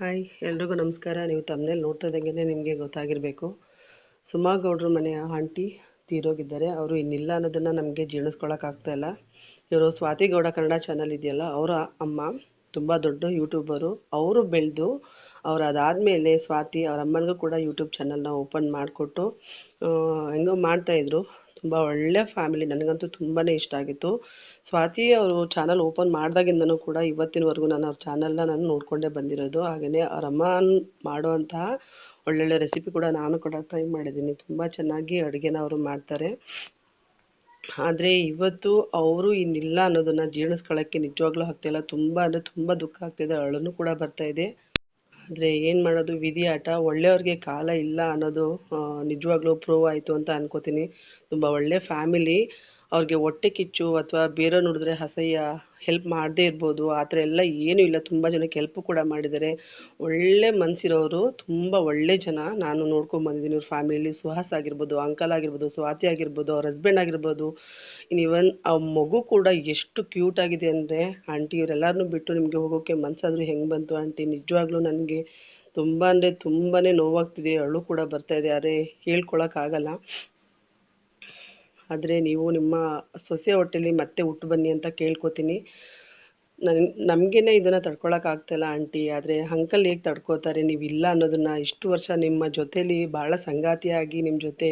Hi, ಎಲ್ರಿಗೂ ನಮಸ್ಕಾರ. ನೀವು ತಮ್ಮನೇಲಿ ನೋಡ್ತಾ ಇದ್ದಂಗೆ ನಿಮಗೆ ಗೊತ್ತಾಗಿರಬೇಕು. ಸುಮಾ ಗೌಡ್ರ ಮನೆಯ ಆಂಟಿ ತೀರೋಗಿದ್ದಾರೆ. ಅವರು ಇನ್ನಿಲ್ಲ ಅನ್ನೋದನ್ನು ನಮಗೆ ಜೀರ್ಣಿಸ್ಕೊಳಕ್ಕಾಗ್ತಾ ಇಲ್ಲ. ಇವರು ಸ್ವಾತಿ ಗೌಡ ಕನ್ನಡ ಚಾನಲ್ ಇದೆಯಲ್ಲ, ಅವರ ಅಮ್ಮ ತುಂಬ ದೊಡ್ಡ ಯೂಟ್ಯೂಬರು ಅವರು ಬೆಳೆದು ಅವ್ರು ಅದಾದಮೇಲೆ ಸ್ವಾತಿ ಅವರ ಅಮ್ಮನಿಗೂ ಕೂಡ ಯೂಟ್ಯೂಬ್ ಚಾನಲ್ನ ಓಪನ್ ಮಾಡಿಕೊಟ್ಟು ಹೆಂಗೋ ಮಾಡ್ತಾಯಿದ್ರು ತುಂಬ ಒಳ್ಳೆ ಫ್ಯಾಮಿಲಿ ನನಗಂತೂ ತುಂಬಾ ಇಷ್ಟ ಆಗಿತ್ತು. ಸ್ವಾತಿ ಅವರು ಚಾನಲ್ ಓಪನ್ ಮಾಡಿದಾಗಿಂದನೂ ಕೂಡ ಇವತ್ತಿನವರೆಗೂ ನಾನು ಅವ್ರ ಚಾನಲ್ನ ನಾನು ನೋಡ್ಕೊಂಡೇ ಬಂದಿರೋದು. ಹಾಗೆಯೇ ಅವ್ರ ಅಮ್ಮ ಮಾಡುವಂತಹ ಒಳ್ಳೊಳ್ಳೆ ರೆಸಿಪಿ ಕೂಡ ನಾನು ಕೂಡ ಟ್ರೈ ಮಾಡಿದ್ದೀನಿ. ತುಂಬ ಚೆನ್ನಾಗಿ ಅಡುಗೆನ ಅವರು ಮಾಡ್ತಾರೆ. ಆದರೆ ಇವತ್ತು ಅವರು ಇನ್ನಿಲ್ಲ ಅನ್ನೋದನ್ನು ಜೀರ್ಣಿಸ್ಕೊಳ್ಳೋಕ್ಕೆ ನಿಜವಾಗ್ಲೂ ಆಗ್ತಾಯಿಲ್ಲ ತುಂಬ ಅಂದರೆ ತುಂಬ ದುಃಖ ಆಗ್ತಿದೆ. ಅಳನು ಕೂಡ ಬರ್ತಾ ಇದೆ. ಆದರೆ ಏನು ಮಾಡೋದು? ವಿಧಿ ಆಟ. ಒಳ್ಳೆಯವ್ರಿಗೆ ಕಾಲ ಇಲ್ಲ ಅನ್ನೋದು ನಿಜವಾಗ್ಲೂ ಪ್ರೂವ್ ಆಯಿತು ಅಂತ ಅನ್ಕೋತೀನಿ. ತುಂಬ ಒಳ್ಳೆ ಫ್ಯಾಮಿಲಿ ಅವ್ರಿಗೆ ಹೊಟ್ಟೆ ಕಿಚ್ಚು ಅಥವಾ ಬೇರೆ ನೋಡಿದ್ರೆ ಅಸಹ್ಯ ಹೆಲ್ಪ್ ಮಾಡದೇ ಇರ್ಬೋದು, ಆ ಥರ ಎಲ್ಲ ಏನೂ ಇಲ್ಲ. ತುಂಬ ಜನಕ್ಕೆ ಹೆಲ್ಪು ಕೂಡ ಮಾಡಿದ್ದಾರೆ. ಒಳ್ಳೆ ಮನಸ್ಸಿರೋರು ತುಂಬ ಒಳ್ಳೆ ಜನ. ನಾನು ನೋಡ್ಕೊಂಡು ಬಂದಿದ್ದೀನಿ. ಫ್ಯಾಮಿಲಿ ಸುಹಾಸ್ ಆಗಿರ್ಬೋದು, ಅಂಕಲ್ ಆಗಿರ್ಬೋದು, ಸ್ವಾತಿ ಆಗಿರ್ಬೋದು, ಅವ್ರ ಹಸ್ಬೆಂಡ್ ಆಗಿರ್ಬೋದು. ಇನ್ ಇವನ್ ಆ ಮಗು ಕೂಡ ಎಷ್ಟು ಕ್ಯೂಟ್ ಆಗಿದೆ ಅಂದರೆ ಆಂಟಿ ಇವರೆಲ್ಲರನ್ನೂ ಬಿಟ್ಟು ನಿಮಗೆ ಹೋಗೋಕ್ಕೆ ಮನಸ್ಸಾದರೂ ಹೆಂಗೆ ಬಂತು ಆಂಟಿ ನಿಜವಾಗ್ಲೂ ನನಗೆ ತುಂಬ ಅಂದರೆ ತುಂಬಾ ನೋವಾಗ್ತಿದೆ. ಅಳು ಕೂಡ ಬರ್ತಾ ಇದೆ. ಅರೆ ಹೇಳ್ಕೊಳಕ್ಕಾಗಲ್ಲ ಆದರೆ ನೀವು ನಿಮ್ಮ ಸೊಸೆ ಹೊಟ್ಟೆಲಿ ಮತ್ತೆ ಹುಟ್ಟು ಬನ್ನಿ ಅಂತ ಕೇಳ್ಕೊತೀನಿ. ನನ್, ನಮಗೇನೆ ಇದನ್ನು ತಡ್ಕೊಳಕ್ಕಾಗ್ತಾಯಿಲ್ಲ ಆಂಟಿ. ಆದರೆ ಅಂಕಲ್ ಹೇಗೆ ತಡ್ಕೋತಾರೆ, ನೀವು ಇಲ್ಲ ಅನ್ನೋದನ್ನು ಇಷ್ಟು ವರ್ಷ ನಿಮ್ಮ ಜೊತೇಲಿ ಭಾಳ ಸಂಗಾತಿಯಾಗಿ ನಿಮ್ಮ ಜೊತೆ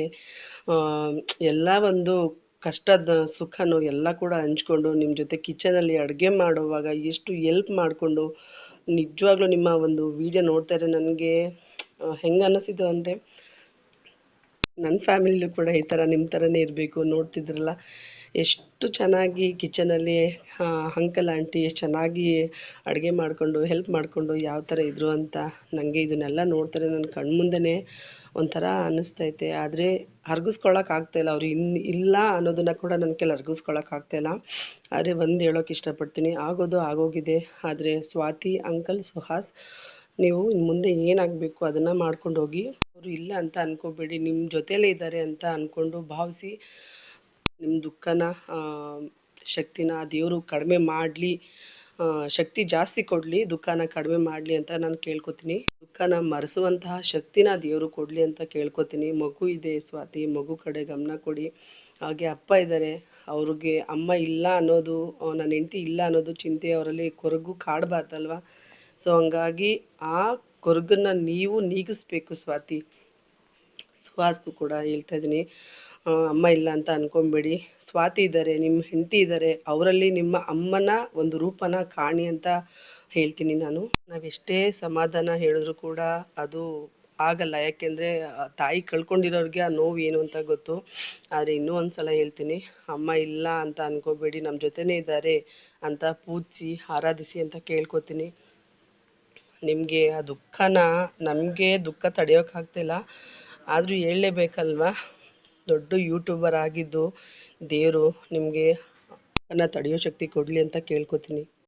ಎಲ್ಲ ಒಂದು ಕಷ್ಟದ ಸುಖನೂ ಎಲ್ಲ ಕೂಡ ಹಂಚ್ಕೊಂಡು ನಿಮ್ಮ ಜೊತೆ ಕಿಚನಲ್ಲಿ ಅಡುಗೆ ಮಾಡುವಾಗ ಎಷ್ಟು ಎಲ್ಪ್ ಮಾಡಿಕೊಂಡು ನಿಜವಾಗ್ಲೂ ನಿಮ್ಮ ಒಂದು ವಿಡಿಯೋ ನೋಡ್ತಾ ನನಗೆ ಹೆಂಗೆ ಅನ್ನಿಸಿದ್ದು ಅಂದರೆ ನನ್ನ ಫ್ಯಾಮಿಲಿಲೂ ಕೂಡ ಈ ಥರ ನಿಮ್ಮ ಥರನೇ ಇರಬೇಕು ನೋಡ್ತಿದ್ರಲ್ಲ. ಎಷ್ಟು ಚೆನ್ನಾಗಿ ಕಿಚನಲ್ಲಿ ಅಂಕಲ್, ಆಂಟಿ ಚೆನ್ನಾಗಿ ಅಡುಗೆ ಮಾಡಿಕೊಂಡು, ಹೆಲ್ಪ್ ಮಾಡಿಕೊಂಡು ಯಾವ ಥರ ಇದ್ದರು ಅಂತ ನನಗೆ ಇದನ್ನೆಲ್ಲ ನೋಡ್ತಾರೆ ನನ್ನ ಕಣ್ಮುಂದೆ ಒಂಥರ ಅನ್ನಿಸ್ತೈತೆ ಆದರೆ ಅರ್ಗಿಸ್ಕೊಳಕ್ಕೆ ಆಗ್ತಾಯಿಲ್ಲ ಅವ್ರು ಇನ್ನು ಇಲ್ಲ ಅನ್ನೋದನ್ನು ಕೂಡ ನನ್ನ ಕೆಲ ಅರ್ಗಿಸ್ಕೊಳಕ್ಕೆ ಆಗ್ತಾಯಿಲ್ಲ ಆದರೆ ಒಂದು ಹೇಳೋಕೆ ಇಷ್ಟಪಡ್ತೀನಿ. ಆಗೋದು ಆಗೋಗಿದೆ. ಆದರೆ ಸ್ವಾತಿ, ಅಂಕಲ್, ಸುಹಾಸ್, ನೀವು ಇನ್ನು ಮುಂದೆ ಏನಾಗಬೇಕು ಅದನ್ನು ಮಾಡ್ಕೊಂಡು ಹೋಗಿ ಅವರು ಇಲ್ಲ ಅಂತ ಅನ್ಕೋಬೇಡಿ ನಿಮ್ಮ ಜೊತೆಲೇ ಇದ್ದಾರೆ ಅಂತ ಅಂದ್ಕೊಂಡು ಭಾವಿಸಿ ನಿಮ್ಮ ದುಃಖನ ಶಕ್ತಿನ ದೇವರು ಕಡಿಮೆ ಮಾಡಲಿ ಶಕ್ತಿ ಜಾಸ್ತಿ ಕೊಡಲಿ, ದುಃಖನ ಕಡಿಮೆ ಮಾಡಲಿ ಅಂತ ನಾನು ಕೇಳ್ಕೊತೀನಿ. ದುಃಖನ ಮರೆಸುವಂತಹ ಶಕ್ತಿನ ದೇವರು ಕೊಡಲಿ ಅಂತ ಕೇಳ್ಕೊತೀನಿ. ಮಗು ಇದೆ ಸ್ವಾತಿ, ಮಗು ಕಡೆ ಗಮನ ಕೊಡಿ. ಹಾಗೆ ಅಪ್ಪ ಇದ್ದಾರೆ ಅವ್ರಿಗೆ ಅಮ್ಮ ಇಲ್ಲ ಅನ್ನೋದು ನನ್ನ ಹೆಂಡತಿ ಇಲ್ಲ ಅನ್ನೋದು ಚಿಂತೆ ಅವರಲ್ಲಿ ಕೊರಗು ಕಾಡಬಾರ್ದಲ್ವ? ಸೊ ಹಂಗಾಗಿ ಆ ಕೊರಗನ್ನು ನೀವು ನೀಗಿಸ್ಬೇಕು ಸ್ವಾತಿ. ಸುಹಾಸ್ಗೂ ಕೂಡ ಹೇಳ್ತಾ ಇದ್ದೀನಿ. ಅಮ್ಮ ಇಲ್ಲ ಅಂತ ಅನ್ಕೊಂಬೇಡಿ ಸ್ವಾತಿ ಇದ್ದಾರೆ ನಿಮ್ಮ ಹೆಂಡತಿ ಇದ್ದಾರೆ, ಅವರಲ್ಲಿ ನಿಮ್ಮ ಅಮ್ಮನ ಒಂದು ರೂಪನ ಕಾಣಿ ಅಂತ ಹೇಳ್ತೀನಿ ನಾನು. ನಾವೆಷ್ಟೇ ಸಮಾಧಾನ ಹೇಳಿದ್ರು ಕೂಡ ಅದು ಆಗಲ್ಲ. ಯಾಕೆಂದರೆ ತಾಯಿ ಕಳ್ಕೊಂಡಿರೋರಿಗೆ ಆ ನೋವು ಏನು ಅಂತ ಗೊತ್ತು. ಆದರೆ ಇನ್ನೂ ಒಂದು ಸಲ ಹೇಳ್ತೀನಿ. ಅಮ್ಮ ಇಲ್ಲ ಅಂತ ಅನ್ಕೋಬೇಡಿ. ನಮ್ಮ ಜೊತೆನೇ ಇದ್ದಾರೆ ಅಂತ ಪೂಜಿಸಿ, ಆರಾಧಿಸಿ ಅಂತ ಕೇಳ್ಕೊತೀನಿ. ನಿಮಗೆ ಆ ದುಃಖನ, ನಮಗೆ ದುಃಖ ತಡೆಯೋಕ್ಕಾಗ್ತಿಲ್ಲ ಆದರೂ ಹೇಳಲೇಬೇಕಲ್ವಾ? ದೊಡ್ಡ ಯೂಟ್ಯೂಬರ್ ಆಗಿದ್ದು ದೇವರು ನಿಮಗೆ ಅನ್ನ ತಡೆಯೋ ಶಕ್ತಿ ಕೊಡಲಿ ಅಂತ ಕೇಳ್ಕೊತೀನಿ.